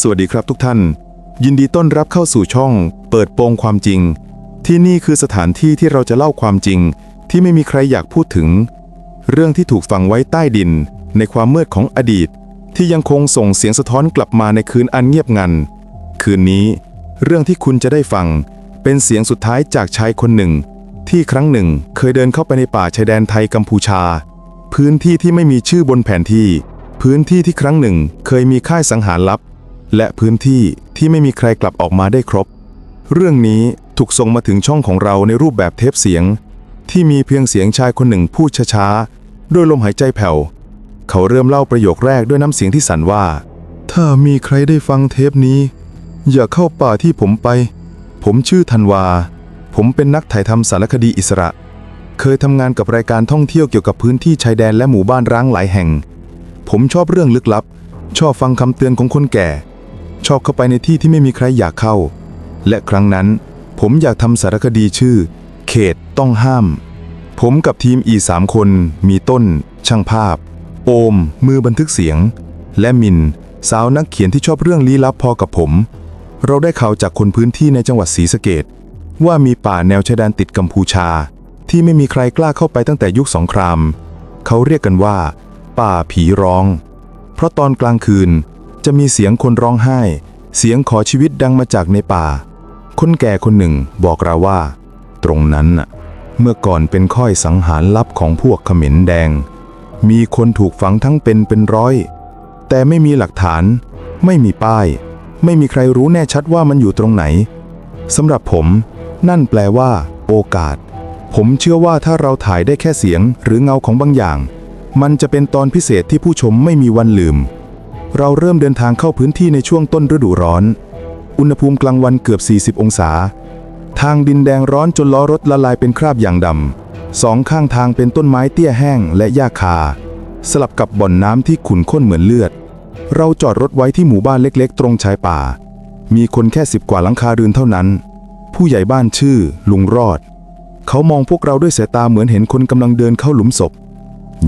สวัสดีครับทุกท่าน ยินดีต้อนรับเข้าสู่ช่อง เปิดโปงความจริง ที่นี่คือสถานที่ที่เราจะเล่าความจริง ที่ไม่มีใครอยากพูดถึง เรื่องที่ถูกฝังไว้ใต้ดิน ในความมืดของอดีต ที่ยังคงส่งเสียงสะท้อนกลับมาในคืนอันเงียบงัน คืนนี้ เรื่องที่คุณจะได้ฟัง เป็นเสียงสุดท้ายจากชายคนหนึ่ง ที่ครั้งหนึ่งเคยเดินเข้าไปในป่าชายแดนไทยกัมพูชา พื้นที่ที่ไม่มีชื่อบนแผนที่ พื้นที่ที่ครั้งหนึ่งเคยมีค่ายสังหารลับ และพื้นที่ที่ไม่มีใครกลับออกมาได้ครบ เรื่องนี้ถูกส่งมาถึงช่องของเราในรูปแบบเทปเสียง ที่มีเพียงเสียงชายคนหนึ่งพูดช้าๆด้วยลมหายใจแผ่ว เขาเริ่มเล่าประโยคแรกด้วยน้ำเสียงที่สั่นว่า ถ้ามีใครได้ฟังเทปนี้ อย่าเข้าป่าที่ผมไป ผมชื่อธันวา ผมเป็นนักถ่ายทำสารคดีอิสระ เคยทำงานกับรายการท่องเที่ยวเกี่ยวกับพื้นที่ชายแดนและหมู่บ้านร้างหลายแห่ง ผมชอบเรื่องลึกลับ ชอบฟังคำเตือนของคนแก่ ชอบเข้าไปในที่ที่ไม่มีใครอยากเข้า และครั้งนั้น ผมอยากทำสารคดีชื่อ เขตต้องห้าม ผมกับทีมอีสามคน มีต้น ช่างภาพ โอม มือบันทึกเสียง และมิน สาวนักเขียนที่ชอบเรื่องลี้ลับพอกับผม เราได้ข่าวจากคนพื้นที่ในจังหวัดศรีสะเกดว่ามีป่าแนวชายแดนติดกัมพูชา ที่ไม่มีใครกล้าเข้าไปตั้งแต่ยุคสงคราม เขาเรียกกันว่า ป่าผีร้อง เพราะตอนกลางคืน จะมีเสียงคนร้องไห้ เสียงขอชีวิตดังมาจากในป่า คนแก่คนหนึ่งบอกเราว่า ตรงนั้นน่ะเมื่อก่อนเป็นค่อยสังหารลับของพวกเขมรแดง มีคนถูกฝังทั้งเป็นเป็นร้อย แต่ไม่มีหลักฐาน ไม่มีป้าย ไม่มีใครรู้แน่ชัดว่ามันอยู่ตรงไหนสำหรับผม นั่นแปลว่า โอกาส ผมเชื่อว่าถ้าเราถ่ายได้แค่เสียงหรือเงาของบางอย่าง มันจะเป็นตอนพิเศษที่ผู้ชมไม่มีวันลืม เราเริ่มเดินทางเข้าพื้นที่ในช่วงต้นฤดูร้อน อุณหภูมิกลางวันเกือบ 40 องศา ทางดินแดงร้อนจนล้อรถละลายเป็นคราบอย่างดำสองข้างทางเป็นต้นไม้เตี้ยแห้งและหญ้าคา สลับกับบ่อนน้ำที่ขุ่นข้นเหมือนเลือด เราจอดรถไว้ที่หมู่บ้านเล็กๆ ตรงชายป่า มีคนแค่สิบกว่าหลังคาเรือนเท่านั้น ผู้ใหญ่บ้านชื่อ ลุงรอด เขามองพวกเราด้วยสายตาเหมือนเห็นคนกำลังเดินเข้าหลุมศพ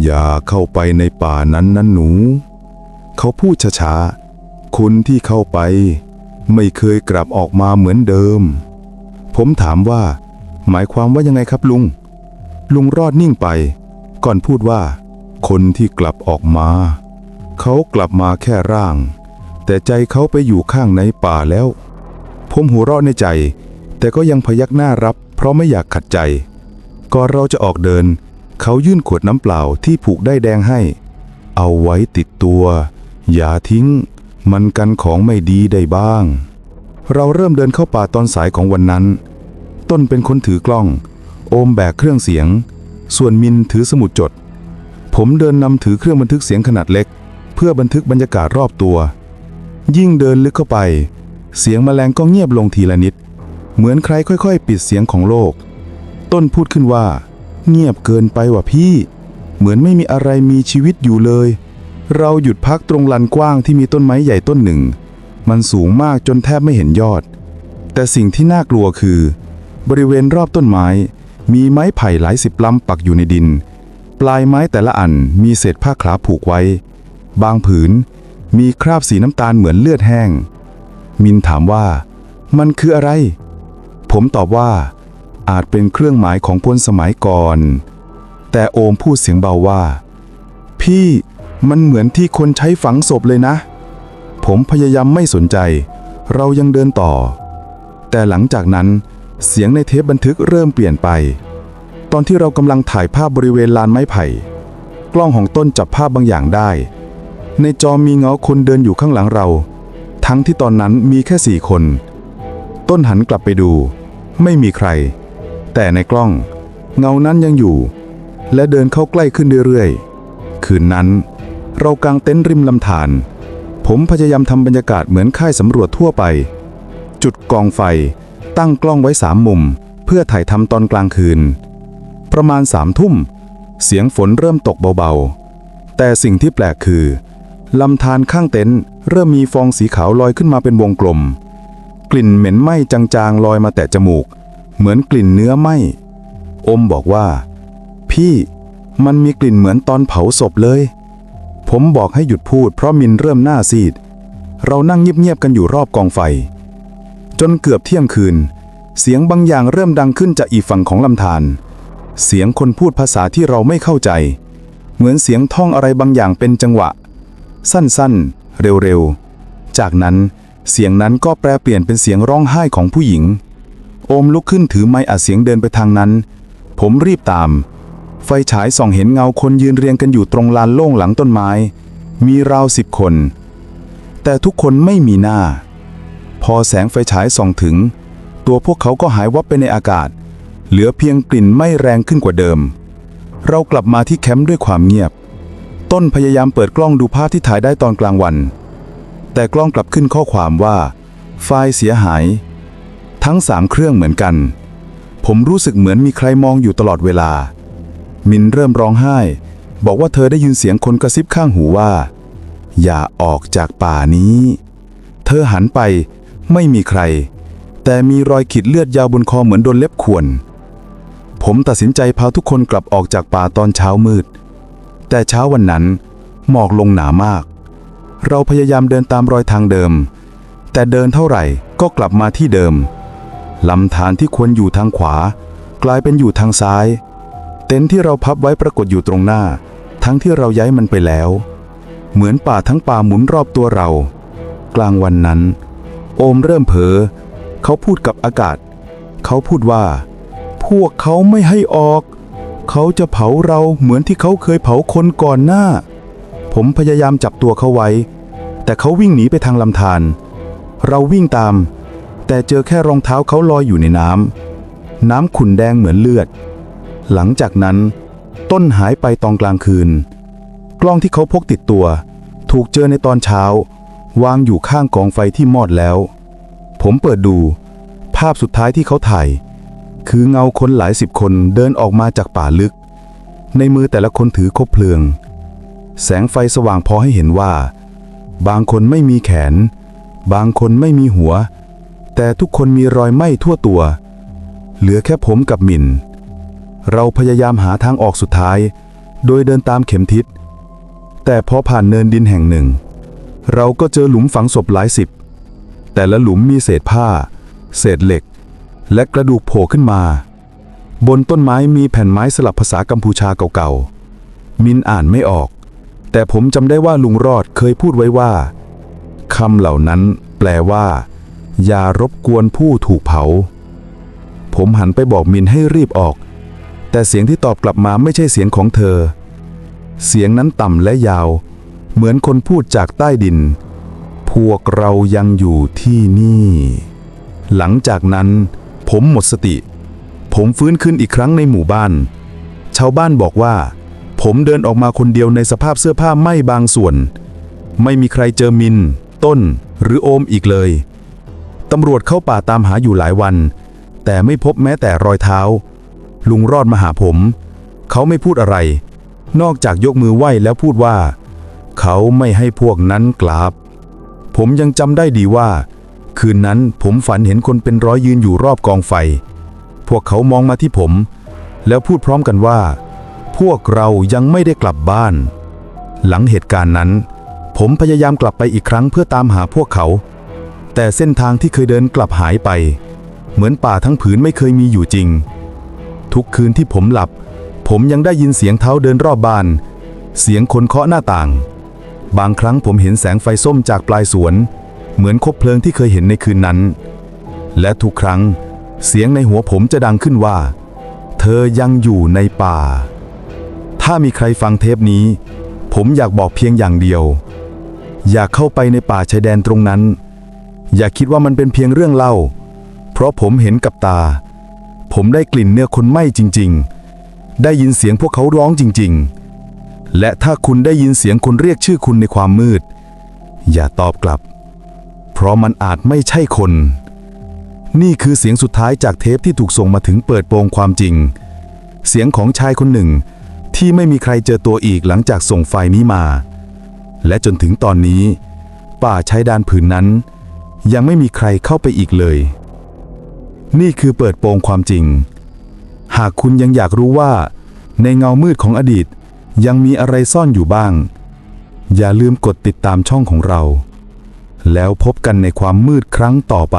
อย่าเข้าไปในป่านั้นนะหนู เขาพูดช้าๆคนที่เข้าไป ไม่เคยกลับออกมาเหมือนเดิม ผมถามว่า หมายความว่ายังไงครับลุง ลุงรอดนิ่งไป ก่อนพูดว่า คนที่กลับออกมา เขากลับมาแค่ร่าง แต่ใจเขาไปอยู่ข้างในป่าแล้ว ผมหัวเราะในใจ แต่ก็ยังพยักหน้ารับ เพราะไม่อยากขัดใจ ก่อนเราจะออกเดิน เขายื่นขวดน้ำเปล่าที่ผูกได้แดงให้เอาไว้ติดตัว อย่าทิ้ง มันกันของไม่ดีได้บ้าง เราเริ่มเดินเข้าป่าตอนสายของวันนั้น ต้นเป็นคนถือกล้อง โอมแบกเครื่องเสียง ส่วนมินถือสมุดจด ผมเดินนำถือเครื่องบันทึกเสียงขนาดเล็ก เพื่อบันทึกบรรยากาศรอบตัว ยิ่งเดินลึกเข้าไป เสียงแมลงก็เงียบลงทีละนิด เหมือนใครค่อยๆ ปิดเสียงของโลก ต้นพูดขึ้นว่า เงียบเกินไปว่ะพี่ เหมือนไม่มีอะไรมีชีวิตอยู่เลย เราหยุดพักตรงลานกว้างที่มีต้นไม้ใหญ่ต้นหนึ่ง มันสูงมากจนแทบไม่เห็นยอด แต่สิ่งที่น่ากลัวคือ บริเวณรอบต้นไม้ มีไม้ไผ่หลายสิบลำปักอยู่ในดิน ปลายไม้แต่ละอันมีเศษผ้าขลาผูกไว้ บางผืนมีคราบสีน้ำตาลเหมือนเลือดแห้ง มินถามว่า มันคืออะไร ผมตอบว่า อาจเป็นเครื่องหมายของพลสมัยก่อน แต่โอมพูดเสียงเบาว่า พี่ มันเหมือนที่คนใช้ฝังศพเลยนะ ผมพยายามไม่สนใจ เรายังเดินต่อ แต่หลังจากนั้นเสียงในเทปบันทึกเริ่มเปลี่ยนไป ตอนที่เรากำลังถ่ายภาพบริเวณลานไม้ไผ่ กล้องของต้นจับภาพบางอย่างได้ ในจอมีเงาคนเดินอยู่ข้างหลังเรา ทั้งที่ตอนนั้นมีแค่สี่คน ต้นหันกลับไปดู ไม่มีใคร แต่ในกล้อง เงานั้นยังอยู่ และเดินเข้าใกล้ขึ้นเรื่อยๆ คืนนั้น เรากางเต็นท์ริมลำธาร ผมพยายามทำบรรยากาศเหมือนค่ายสำรวจทั่วไป จุดกองไฟ ตั้งกล้องไว้สามมุม เพื่อถ่ายทำตอนกลางคืน ประมาณสามทุ่ม เสียงฝนเริ่มตกเบาๆ แต่สิ่งที่แปลกคือลำธารข้างเต็นท์เริ่มมีฟองสีขาวลอยขึ้นมาเป็นวงกลม กลิ่นเหม็นไหม้จางๆลอยมาแตะจมูก เหมือนกลิ่นเนื้อไหม้อมบอกว่า พี่มันมีกลิ่นเหมือนตอนเผาศพเลย ผมบอกให้หยุดพูดเพราะมินเริ่มหน้าซีด เรานั่งเงียบๆกันอยู่รอบกองไฟ จนเกือบเที่ยงคืน เสียงบางอย่างเริ่มดังขึ้นจากอีกฝั่งของลำธาร เสียงคนพูดภาษาที่เราไม่เข้าใจ เหมือนเสียงท่องอะไรบางอย่างเป็นจังหวะ สั้นๆ เร็วๆ จากนั้นเสียงนั้นก็แปลเปลี่ยนเป็นเสียงร้องไห้ของผู้หญิง โอมลุกขึ้นถือไม้อัดเสียงเดินไปทางนั้น ผมรีบตาม ไฟฉายส่องเห็นเงาคนยืนเรียงกันอยู่ตรงลานโล่งหลังต้นไม้ มีราวสิบคน แต่ทุกคนไม่มีหน้า พอแสงไฟฉายส่องถึง ตัวพวกเขาก็หายวับไปในอากาศ เหลือเพียงกลิ่นไม่แรงขึ้นกว่าเดิม เรากลับมาที่แคมป์ด้วยความเงียบ ต้นพยายามเปิดกล้องดูภาพที่ถ่ายได้ตอนกลางวัน แต่กล้องกลับขึ้นข้อความว่า ไฟล์เสียหาย ทั้งสามเครื่องเหมือนกัน ผมรู้สึกเหมือนมีใครมองอยู่ตลอดเวลา มินเริ่มร้องไห้ บอกว่าเธอได้ยินเสียงคนกระซิบข้างหูว่า อย่าออกจากป่านี้ เธอหันไปไม่มีใคร แต่มีรอยขีดเลือดยาวบนคอเหมือนโดนเล็บข่วนผมตัดสินใจพาทุกคนกลับออกจากป่าตอนเช้ามืด แต่เช้าวันนั้นหมอกลงหนามาก เราพยายามเดินตามรอยทางเดิม แต่เดินเท่าไหร่ก็กลับมาที่เดิมลำธารที่ควรอยู่ทางขวา กลายเป็นอยู่ทางซ้าย เต็นท์ที่เราพับไว้ปรากฏอยู่ตรงหน้า ทั้งที่เราย้ายมันไปแล้ว เหมือนป่าทั้งป่าหมุนรอบตัวเรา กลางวันนั้น โอมเริ่มเผลอเขาพูดกับอากาศ เขาพูดว่า พวกเขาไม่ให้ออก เขาจะเผาเราเหมือนที่เขาเคยเผาคนก่อนหน้า ผมพยายามจับตัวเขาไว้ แต่เขาวิ่งหนีไปทางลำธารเราวิ่งตาม แต่เจอแค่รองเท้าเขาลอยอยู่ในน้ำน้ำขุ่นแดงเหมือนเลือด หลังจากนั้น ต้นหายไปตอนกลางคืน กล้องที่เขาพกติดตัว ถูกเจอในตอนเช้า วางอยู่ข้างกองไฟที่มอดแล้ว ผมเปิดดู ภาพสุดท้ายที่เขาถ่าย คือเงาคนหลายสิบคนเดินออกมาจากป่าลึก ในมือแต่ละคนถือคบเพลิง แสงไฟสว่างพอให้เห็นว่า บางคนไม่มีแขน บางคนไม่มีหัว แต่ทุกคนมีรอยไหม้ทั่วตัว เหลือแค่ผมกับมิน เราพยายามหาทางออกสุดท้าย โดยเดินตามเข็มทิศ แต่พอผ่านเนินดินแห่งหนึ่ง เราก็เจอหลุมฝังศพหลายสิบ แต่ละหลุมมีเศษผ้า เศษเหล็ก และกระดูกโผล่ขึ้นมา บนต้นไม้มีแผ่นไม้สลับภาษากัมพูชาเก่าๆ มินอ่านไม่ออก แต่ผมจำได้ว่าลุงรอดเคยพูดไว้ว่าคำเหล่านั้นแปลว่า อย่ารบกวนผู้ถูกเผา ผมหันไปบอกมินให้รีบออก แต่เสียงที่ตอบกลับมาไม่ใช่เสียงของเธอ เสียงนั้นต่ำและยาว เหมือนคนพูดจากใต้ดิน พวกเรายังอยู่ที่นี่ หลังจากนั้น ผมหมดสติ ผมฟื้นขึ้นอีกครั้งในหมู่บ้าน ชาวบ้านบอกว่า ผมเดินออกมาคนเดียวในสภาพเสื้อผ้าไหม้บางส่วน ไม่มีใครเจอมิน ต้น หรือโอมอีกเลยตำรวจเข้าป่าตามหาอยู่หลายวัน แต่ไม่พบแม้แต่รอยเท้า ลุงรอดมาหาผม เขาไม่พูดอะไร นอกจากยกมือไหว้แล้วพูดว่า เขาไม่ให้พวกนั้นกลับผมยังจำได้ดีว่า คืนนั้นผมฝันเห็นคนเป็นร้อยยืนอยู่รอบกองไฟ พวกเขามองมาที่ผม แล้วพูดพร้อมกันว่า พวกเรายังไม่ได้กลับบ้าน หลังเหตุการณ์นั้น ผมพยายามกลับไปอีกครั้งเพื่อตามหาพวกเขา แต่เส้นทางที่เคยเดินกลับหายไป เหมือนป่าทั้งผืนไม่เคยมีอยู่จริง ทุกคืนที่ผมหลับ ผมยังได้ยินเสียงเท้าเดินรอบบ้าน เสียงคนเคาะหน้าต่าง บางครั้งผมเห็นแสงไฟส้มจากปลายสวน เหมือนคบเพลิงที่เคยเห็นในคืนนั้น และทุกครั้ง เสียงในหัวผมจะดังขึ้นว่า เธอยังอยู่ในป่า ถ้ามีใครฟังเทปนี้ ผมอยากบอกเพียงอย่างเดียว อยากเข้าไปในป่าชายแดนตรงนั้น อย่าคิดว่ามันเป็นเพียงเรื่องเล่า เพราะผมเห็นกับตา ผมได้กลิ่นเนื้อคนไหม้จริง ๆ ได้ยินเสียงพวกเขาร้องจริง ๆ และถ้าคุณได้ยินเสียงคนเรียกชื่อคุณในความมืด อย่าตอบกลับ เพราะมันอาจไม่ใช่คน นี่คือเสียงสุดท้ายจากเทปที่ถูกส่งมาถึงเปิดโปงความจริง เสียงของชายคนหนึ่งที่ไม่มีใครเจอตัวอีกหลังจากส่งไฟนี้มา และจนถึงตอนนี้ ป่าชายแดนผืนนั้น ยังไม่มีใครเข้าไปอีกเลย นี่คือเปิดโปงความจริง หากคุณยังอยากรู้ว่า ในเงามืดของอดีตยังมีอะไรซ่อนอยู่บ้าง อย่าลืมกดติดตามช่องของเรา แล้วพบกันในความมืดครั้งต่อไป